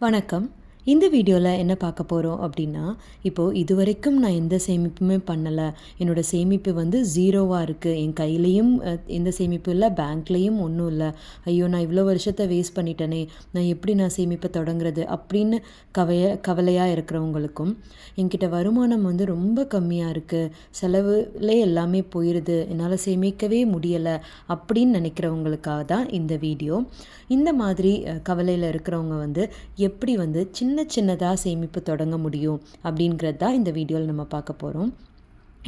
வணக்கம். இந்த வீடியோவில் என்ன பார்க்க போகிறோம் அப்படின்னா இப்போது இதுவரைக்கும் நான் எந்த சேமிப்புமே பண்ணலை. என்னோடய சேமிப்பு வந்து ஜீரோவாக இருக்குது என் கையிலையும் எந்த சேமிப்பும் இல்லை பேங்க்லேயும் ஒன்றும் இல்லை. ஐயோ நான் இவ்வளோ வருஷத்தை வேஸ்ட் பண்ணிட்டேனே. நான் எப்படி நான் சேமிப்பை தொடங்குறது அப்படின்னு கவைய கவலையாக இருக்கிறவங்களுக்கும் என்கிட்ட வருமானம் வந்து ரொம்ப கம்மியாக இருக்குது செலவுலே எல்லாமே போயிடுது என்னால் சேமிக்கவே முடியலை அப்படின்னு நினைக்கிறவங்களுக்காக தான் இந்த வீடியோ. இந்த மாதிரி கவலையில் இருக்கிறவங்க வந்து எப்படி வந்து சின்ன சின்ன சின்னதாக சேமிப்பு தொடங்க முடியும் அப்படிங்கிறது தான் இந்த வீடியோவில் நம்ம பார்க்க போகிறோம்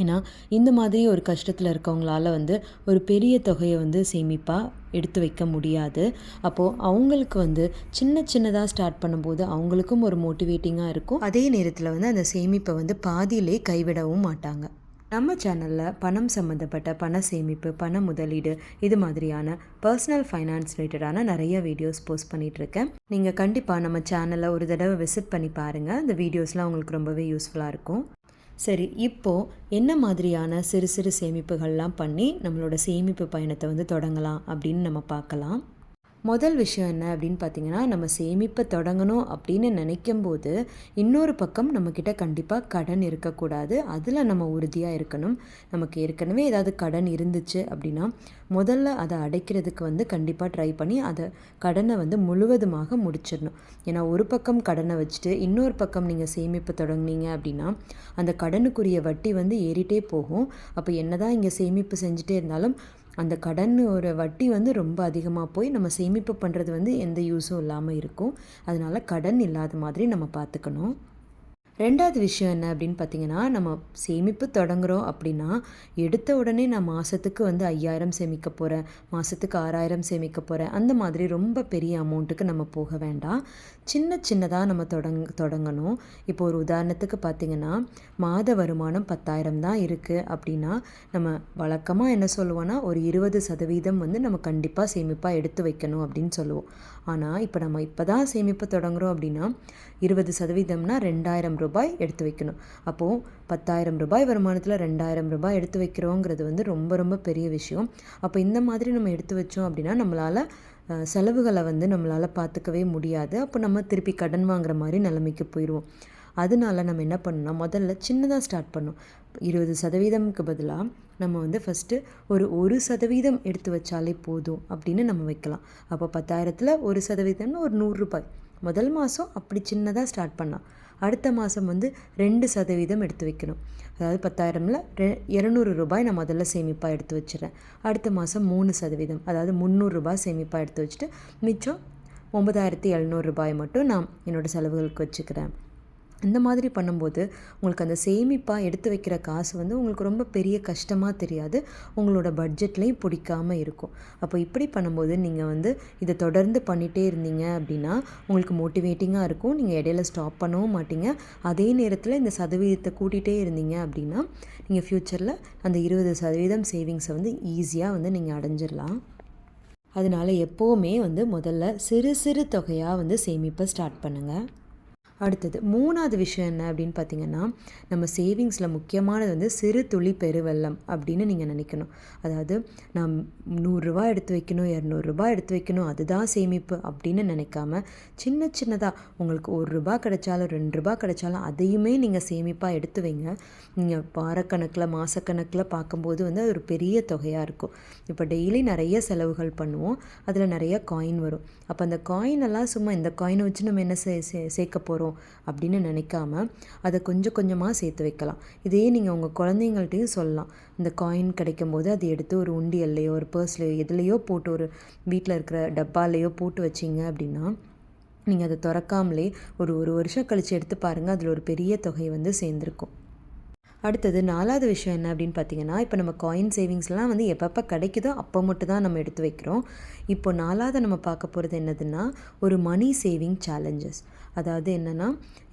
ஏன்னா இந்த மாதிரி ஒரு கஷ்டத்தில் இருக்கவங்களால வந்து ஒரு பெரிய தொகையை வந்து சேமிப்பாக எடுத்து வைக்க முடியாது. அப்போது அவங்களுக்கு வந்து சின்ன சின்னதாக ஸ்டார்ட் பண்ணும்போது அவங்களுக்கும் ஒரு மோட்டிவேட்டிங்காக இருக்கும். அதே நேரத்தில் வந்து அந்த சேமிப்பை வந்து பாதியிலே கைவிடவும் மாட்டாங்க. நம்ம சேனலில் பணம் சம்மந்தப்பட்ட பண சேமிப்பு பண முதலீடு இது மாதிரியான பர்சனல் ஃபைனான்ஸ் ரிலேட்டடான நிறைய வீடியோஸ் போஸ்ட் பண்ணிகிட்ருக்கேன் நீங்கள் கண்டிப்பாக நம்ம சேனலை ஒரு தடவை விசிட் பண்ணி பாருங்கள் அந்த வீடியோஸ்லாம் உங்களுக்கு ரொம்பவே யூஸ்ஃபுல்லாக இருக்கும். சரி இப்போது என்ன மாதிரியான சிறு சிறு சேமிப்புகள்லாம் பண்ணி நம்மளோட சேமிப்பு பயணத்தை வந்து தொடங்கலாம் அப்படின்னு நம்ம பார்க்கலாம். முதல் விஷயம் என்ன அப்படின்னு பார்த்தீங்கன்னா நம்ம சேமிப்பை தொடங்கணும் அப்படின்னு நினைக்கும் போது இன்னொரு பக்கம் நம்மக்கிட்ட கண்டிப்பாக கடன் இருக்கக்கூடாது. அதில் நம்ம உறுதியாக இருக்கணும். நமக்கு ஏற்கனவே ஏதாவது கடன் இருந்துச்சு அப்படின்னா முதல்ல அதை அடைக்கிறதுக்கு வந்து கண்டிப்பாக ட்ரை பண்ணி அதை கடனை வந்து முழுவதுமாக முடிச்சிடணும். ஏன்னா ஒரு பக்கம் கடனை வச்சுட்டு இன்னொரு பக்கம் நீங்கள் சேமிப்பு தொடங்குனீங்க அப்படின்னா அந்த கடனுக்குரிய வட்டி வந்து ஏறிட்டே போகும். அப்போ என்னதான் இங்கே சேமிப்பு செஞ்சுட்டே இருந்தாலும் அந்த கடன் ஒரு வட்டி வந்து ரொம்ப அதிகமாக போய் நம்ம சேமிப்பு பண்ணுறது வந்து எந்த யூஸும் இல்லாமல் இருக்கும். அதனால் கடன் இல்லாத மாதிரி நம்ம பார்த்துக்கணும் ரெண்டாவது விஷயம் என்ன அப்படின்னு பார்த்தீங்கன்னா நம்ம சேமிப்பு தொடங்குறோம் அப்படின்னா எடுத்த உடனே நான் மாதத்துக்கு வந்து ஐயாயிரம் சேமிக்க போகிறேன் மாதத்துக்கு ஆறாயிரம் சேமிக்க போகிறேன் அந்த மாதிரி ரொம்ப பெரிய அமௌண்ட்டுக்கு நம்ம போக வேண்டாம். சின்ன சின்னதாக நம்ம தொடங் தொடங்கணும். இப்போ ஒரு உதாரணத்துக்கு பார்த்தீங்கன்னா மாத வருமானம் பத்தாயிரம் தான் இருக்குது அப்படின்னா நம்ம வழக்கமாக என்ன சொல்லுவோன்னா ஒரு இருபது சதவீதம் வந்து நம்ம கண்டிப்பாக சேமிப்பாக எடுத்து வைக்கணும் அப்படின்னு சொல்லுவோம். ஆனால் இப்போ நம்ம இப்போ தான் சேமிப்பு தொடங்குறோம் அப்படின்னா இருபது சதவீதம்னா ரெண்டாயிரம் ரூபாய் ரூபாய் எடுத்து வைக்கணும். அப்போது பத்தாயிரம் ரூபாய் வருமானத்தில் ரெண்டாயிரம் ரூபாய் எடுத்து வைக்கிறோங்கிறது வந்து ரொம்ப ரொம்ப பெரிய விஷயம். அப்போ இந்த மாதிரி நம்ம எடுத்து வச்சோம் அப்படின்னா நம்மளால் செலவுகளை வந்து நம்மளால் பார்த்துக்கவே முடியாது. அப்போ நம்ம திருப்பி கடன் வாங்குற மாதிரி நிலைமைக்கு போயிடுவோம் அதனால நம்ம என்ன பண்ணணும்னா முதல்ல சின்னதாக ஸ்டார்ட் பண்ணோம். இருபது சதவீதம்க்கு பதிலாக நம்ம வந்து ஃபஸ்ட்டு ஒரு ஒரு சதவீதம் எடுத்து வச்சாலே போதும் அப்படின்னு நம்ம வைக்கலாம். அப்போ பத்தாயிரத்தில் ஒரு சதவீதம்னு ஒரு நூறுரூபாய் முதல் மாதம் அப்படி சின்னதாக ஸ்டார்ட் பண்ணலாம். அடுத்த மாதம் வந்து ரெண்டு சதவீதம் எடுத்து வைக்கணும். அதாவது பத்தாயிரமில் ரெ இரநூறு ரூபாய் நான் முதல்ல சேமிப்பாக எடுத்து வச்சுறேன் அடுத்த மாதம் மூணு சதவீதம் அதாவது முந்நூறுரூபா சேமிப்பாக எடுத்து வச்சுட்டு மிச்சம் ஒன்பதாயிரத்தி எழுநூறுபாய் மட்டும் நான் என்னோடய செலவுகளுக்கு வச்சுக்கிறேன். இந்த மாதிரி பண்ணும்போது உங்களுக்கு அந்த சேமிப்பாக எடுத்து வைக்கிற காசு வந்து உங்களுக்கு ரொம்ப பெரிய கஷ்டமாக தெரியாது. உங்களோட பட்ஜெட்லேயும் பிடிக்காம இருக்கும். அப்போ இப்படி பண்ணும்போது நீங்கள் வந்து இதை தொடர்ந்து பண்ணிகிட்டே இருந்தீங்க அப்படின்னா உங்களுக்கு மோட்டிவேட்டிங்காக இருக்கும். நீங்கள் இடையில ஸ்டாப் பண்ணவும் மாட்டீங்க. அதே நேரத்தில் இந்த சதவீதத்தை கூட்டிகிட்டே இருந்தீங்க அப்படின்னா நீங்கள் ஃப்யூச்சரில் அந்த இருபது சதவீதம் சேவிங்ஸை வந்து ஈஸியாக வந்து நீங்கள் அடைஞ்சிடலாம் அதனால் எப்போவுமே வந்து முதல்ல சிறு சிறு தொகையாக வந்து சேமிப்பை ஸ்டார்ட் பண்ணுங்கள் அடுத்தது மூணாவது விஷயம் என்ன அப்படின்னு பார்த்தீங்கன்னா நம்ம சேவிங்ஸில் முக்கியமானது வந்து சிறு துளி பெருவெல்லம் அப்படின்னு நீங்கள் நினைக்கணும். அதாவது நாம் நூறுரூவா எடுத்து வைக்கணும் இரநூறுபா எடுத்து வைக்கணும் அதுதான் சேமிப்பு அப்படின்னு நினைக்காம சின்ன சின்னதாக உங்களுக்கு ஒரு ரூபா கிடைச்சாலும் ரெண்டு ரூபா கிடைச்சாலும் அதையுமே நீங்கள் சேமிப்பாக எடுத்து வைங்க. நீங்கள் வாரக்கணக்கில் மாதக்கணக்கில் பார்க்கும்போது வந்து அது ஒரு பெரிய தொகையாக இருக்கும். இப்போ டெய்லி நிறைய செலவுகள் பண்ணுவோம் அதில் நிறைய காயின் வரும். அப்போ அந்த காயின் எல்லாம் சும்மா இந்த காயினை வச்சு நம்ம என்ன சே சே சேர்க்க போகிறோம் அப்படின்னு நினைக்காம அதை கொஞ்சம் கொஞ்சமாக சேர்த்து வைக்கலாம். இதே நீங்கள் உங்கள் குழந்தைங்கள்ட்டையும் சொல்லலாம். இந்த காயின் கிடைக்கும் போது அதை எடுத்து ஒரு உண்டியல்லையோ ஒரு பர்ஸ்லையோ எதுலேயோ போட்டு ஒரு வீட்டில் இருக்கிற டப்பாலையோ போட்டு வச்சிங்க அப்படின்னா நீங்கள் அதை திறக்காமலே ஒரு ஒரு வருஷம் கழித்து எடுத்து பாருங்கள் அதில் ஒரு பெரிய தொகை வந்து சேர்ந்துருக்கும். அடுத்தது நாலாவது விஷயம் என்ன அப்படின்னு பார்த்தீங்கன்னா இப்போ நம்ம காயின் சேவிங்ஸ்லாம் வந்து எப்பப்போ கிடைக்குதோ அப்போ மட்டும் தான் நம்ம எடுத்து வைக்கிறோம். இப்போ நாலாவது நம்ம பார்க்க போகிறது என்னதுன்னா ஒரு மணி சேவிங் சேலஞ்சஸ் அதாவது என்னென்னா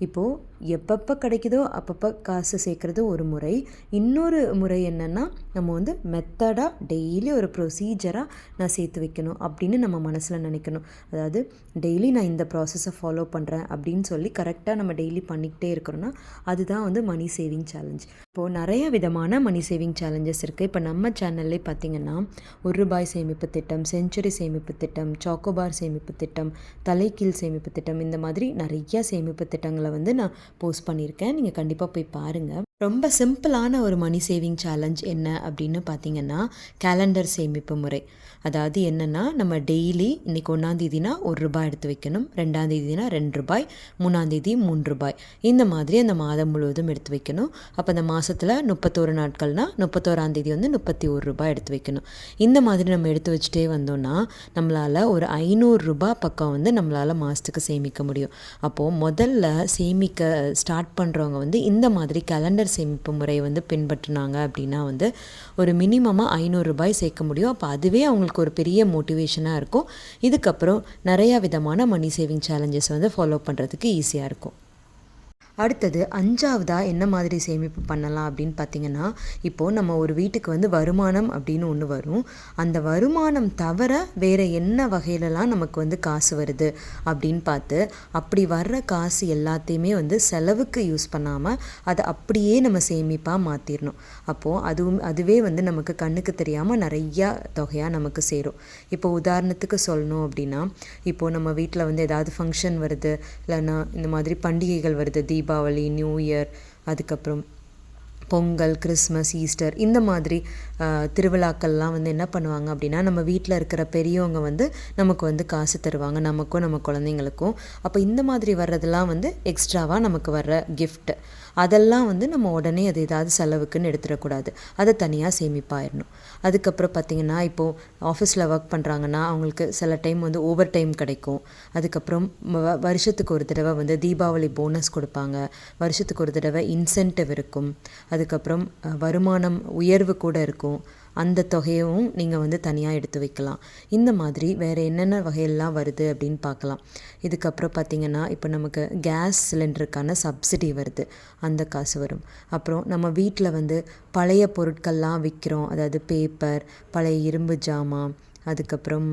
இப்போது எப்பப்போ கிடைக்குதோ அப்பப்போ காசு சேர்க்குறது ஒரு முறை. இன்னொரு முறை என்னென்னா நம்ம வந்து மெத்தடாக டெய்லி ஒரு ப்ரொசீஜராக நான் சேர்த்து வைக்கணும் அப்படின்னு நம்ம மனசில் நினைக்கணும். அதாவது டெய்லி நான் இந்த ப்ராசஸை ஃபாலோ பண்ணுறேன் அப்படின்னு சொல்லி கரெக்டாக நம்ம டெய்லி பண்ணிக்கிட்டே இருக்கிறோன்னா அதுதான் வந்து மணி சேவிங் சேலஞ்ச் இப்போது நிறைய விதமான மணி சேவிங் சேலஞ்சஸ் இருக்குது இப்போ நம்ம சேனல்லே பார்த்தீங்கன்னா ஒரு ரூபாய் சேமிப்பு திட்டம் செஞ்சுரி சேமிப்பு திட்டம் சாக்கோபார் சேமிப்பு திட்டம் தலைக்கீழ் சேமிப்பு திட்டம் இந்த மாதிரி நிறைய சேமிப்பு திட்டங்களை வந்து நான் போஸ்ட் பண்ணியிருக்கேன். நீங்கள் கண்டிப்பாக போய் பாருங்கள் ரொம்ப சிம்பிளான ஒரு மணி சேவிங் சேலஞ்ச் என்ன அப்படின்னு பார்த்தீங்கன்னா கேலண்டர் சேமிப்பு முறை. அதாவது என்னென்னா நம்ம டெய்லி இன்றைக்கி ஒன்றாந்தேதினா ஒரு ரூபாய் எடுத்து வைக்கணும் ரெண்டாந்தேதினா ரெண்டு ரூபாய் மூணாந்தேதி மூணு ரூபாய். இந்த மாதிரி அந்த மாதம் முழுவதும் எடுத்து வைக்கணும். அப்போ அந்த மாதத்தில் முப்பத்தோரு நாட்கள்னால் முப்பத்தோராந்தேதி வந்து முப்பத்தி ஒரு ரூபாய் எடுத்து வைக்கணும். இந்த மாதிரி நம்ம எடுத்து வச்சுட்டே வந்தோம்னா நம்மளால் ஒரு ஐநூறு ரூபாய் பக்கம் வந்து நம்மளால் மாதத்துக்கு சேமிக்க முடியும். அப்போது முதல்ல சேமிக்க ஸ்டார்ட் பண்ணுறவங்க வந்து இந்த மாதிரி கேலண்டர் சேமிப்பு முறையை வந்து பின்பற்றினாங்க அப்படின்னா வந்து ஒரு மினிமமாக ஐநூறுரூபாய் சேர்க்க முடியும். அப்போ அதுவே அவங்களுக்கு ஒரு பெரிய மோட்டிவேஷனாக இருக்கும். இதுக்கப்புறம் நிறையா விதமான மணி சேவிங் சேலஞ்சஸ் வந்து ஃபாலோ பண்ணுறதுக்கு ஈஸியாக இருக்கும். அடுத்தது அஞ்சாவதாக என்ன மாதிரி சேமிப்பு பண்ணலாம் அப்படின்னு பார்த்தீங்கன்னா இப்போது நம்ம ஒரு வீட்டுக்கு வந்து வருமானம் அப்படின்னு ஒன்று வரும். அந்த வருமானம் தவிர வேறு என்ன வகையிலலாம் நமக்கு வந்து காசு வருது அப்படின்னு பார்த்து அப்படி வர்ற காசு எல்லாத்தையுமே வந்து செலவுக்கு யூஸ் பண்ணாமல் அதை அப்படியே நம்ம சேமிப்பாக மாற்றிடணும் அப்போது அதுவும் அதுவே வந்து நமக்கு கண்ணுக்கு தெரியாமல் நிறையா தொகையாக நமக்கு சேரும். இப்போ உதாரணத்துக்கு சொல்லணும் அப்படின்னா இப்போது நம்ம வீட்டில் வந்து ஏதாவது ஃபங்க்ஷன் வருது இல்லைன்னா இந்த மாதிரி பண்டிகைகள் வருது தீப தீபாவளி நியூ இயர் அதுக்கப்புறம் பொங்கல் கிறிஸ்மஸ் ஈஸ்டர் இந்த மாதிரி திருவிழாக்கள்லாம் வந்து என்ன பண்ணுவாங்க அப்படின்னா நம்ம வீட்டில் இருக்கிற பெரியவங்க வந்து நமக்கு வந்து காசு தருவாங்க. நமக்கும் நம்ம குழந்தைங்களுக்கும். அப்போ இந்த மாதிரி வர்றதெல்லாம் வந்து எக்ஸ்ட்ராவாக நமக்கு வர்ற கிஃப்ட் அதெல்லாம் வந்து நம்ம உடனே அது ஏதாவது செலவுக்குன்னு எடுத்துடக்கூடாது. அதை தனியாக சேமிப்பாயிடணும் அதுக்கப்புறம் பார்த்திங்கன்னா இப்போது ஆஃபீஸில் ஒர்க் பண்ணுறாங்கன்னா அவங்களுக்கு சில டைம் வந்து ஓவர் டைம் கிடைக்கும். அதுக்கப்புறம் வருஷத்துக்கு ஒரு தடவை வந்து தீபாவளி போனஸ் கொடுப்பாங்க. வருஷத்துக்கு ஒரு தடவை இன்சென்டிவ் இருக்கும். அதுக்கப்புறம் வருமானம் உயர்வு கூட இருக்கும். அந்த தொகையும் நீங்கள் வந்து தனியாக எடுத்து வைக்கலாம். இந்த மாதிரி வேறு என்னென்ன வகையெல்லாம் வருது அப்படின்னு பார்க்கலாம். இதுக்கப்புறம் பார்த்திங்கன்னா இப்போ நமக்கு கேஸ் சிலிண்டருக்கான சப்சிடி வருது. அந்த காசு வரும். அப்புறம் நம்ம வீட்டில் வந்து பழைய பொருட்கள்லாம் விற்கிறோம் அதாவது பேப்பர் பழைய இரும்பு ஜாமான் அதுக்கப்புறம்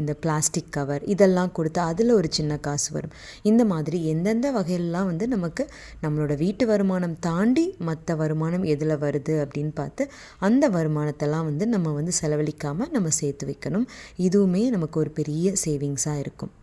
இந்த பிளாஸ்டிக் கவர் இதெல்லாம் கொடுத்து அதில் ஒரு சின்ன காசு வரும். இந்த மாதிரி எந்தெந்த வகையிலலாம் வந்து நமக்கு நம்மளோட வீட்டு வருமானம் தாண்டி மற்ற வருமானம் எதில் வருது அப்படின்னு பார்த்து அந்த வருமானத்தெல்லாம் வந்து நம்ம வந்து செலவழிக்காமல் நம்ம சேர்த்து வைக்கணும். இதுவுமே நமக்கு ஒரு பெரிய சேவிங்ஸாக இருக்கும்.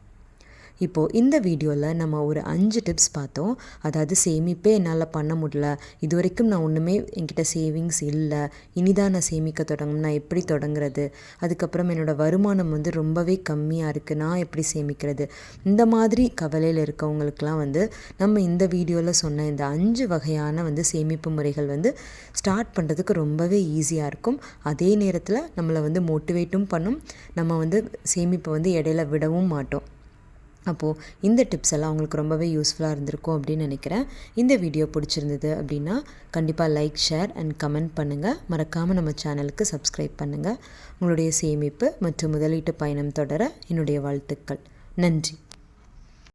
இப்போது இந்த வீடியோவில் நம்ம ஒரு அஞ்சு டிப்ஸ் பார்த்தோம். அதாவது சேமிப்பே என்னால் பண்ண முடியல. இது வரைக்கும் நான் ஒன்றுமே என்கிட்ட சேவிங்ஸ் இல்லை. இனிதான் நான் சேமிக்க தொடங்கும். நான் எப்படி தொடங்குறது? அதுக்கப்புறம் என்னோடய வருமானம் வந்து ரொம்பவே கம்மியாக இருக்குது நான் எப்படி சேமிக்கிறது? இந்த மாதிரி கவலையில் இருக்கவங்களுக்கெல்லாம் வந்து நம்ம இந்த வீடியோவில் சொன்ன இந்த அஞ்சு வகையான வந்து சேமிப்பு முறைகள் வந்து ஸ்டார்ட் பண்ணுறதுக்கு ரொம்பவே ஈஸியாக இருக்கும். அதே நேரத்தில் நம்மளை வந்து மோட்டிவேட்டும் பண்ணும். நம்ம வந்து சேமிப்பை வந்து இடையில விடவும் மாட்டோம். அப்போது இந்த டிப்ஸ் எல்லாம் உங்களுக்கு ரொம்பவே யூஸ்ஃபுல்லாக இருந்திருக்கும் அப்படின்னு நினைக்கிறேன். இந்த வீடியோ பிடிச்சிருந்தது அப்படின்னா கண்டிப்பாக லைக் ஷேர் அண்ட் கமெண்ட் பண்ணுங்கள் மறக்காமல் நம்ம சேனலுக்கு சப்ஸ்கிரைப் பண்ணுங்கள் உங்களுடைய சேமிப்பு மற்றும் முதலீட்டு பயணம் தொடர என்னுடைய வாழ்த்துக்கள். நன்றி.